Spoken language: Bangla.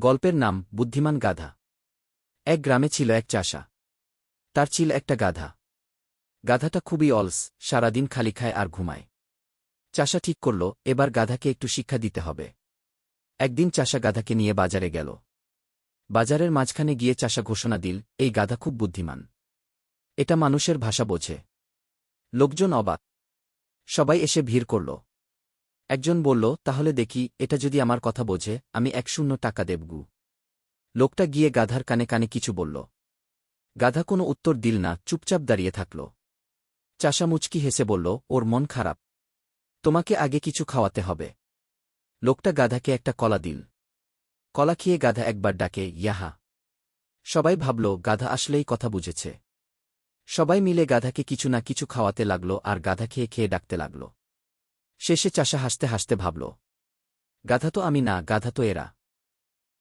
গল্পের নাম বুদ্ধিমান গাধা। এক গ্রামে ছিল এক চাষা। তার ছিল একটা গাধা। গাধাটা খুবই অলস, সারাদিন খালি খায় আর ঘুমায়। চাষা ঠিক করল, এবার গাধাকে একটু শিক্ষা দিতে হবে। একদিন চাষা গাধাকে নিয়ে বাজারে গেল। বাজারের মাঝখানে গিয়ে চাষা ঘোষণা দিল, এই গাধা খুব বুদ্ধিমান। এটা মানুষের ভাষা বোঝে। লোকজন অবাক। সবাই এসে ভিড় করল। একজন বলল, তাহলে দেখি, এটা যদি আমার কথা বোঝে, আমি এক শূন্য টাকা দেবগু। লোকটা গিয়ে গাধার কানে কানে কিছু বলল। গাধা কোনো উত্তর দিল না, চুপচাপ দাঁড়িয়ে থাকল। চাষা মুচকি হেসে বলল, ওর মন খারাপ। তোমাকে আগে কিছু খাওয়াতে হবে। লোকটা গাধাকে একটা কলা দিল। কলা খেয়ে গাধা একবার ডাকে, ইয়াহা। সবাই ভাবল, গাধা আসলেই কথা বুঝেছে। সবাই মিলে গাধাকে কিছু না কিছু খাওয়াতে লাগল আর গাধা খেয়ে খেয়ে ডাকতে লাগল। শেষে চাষা হাসতে হাসতে ভাবল গাধা তো আমি না গাধা তো এরা।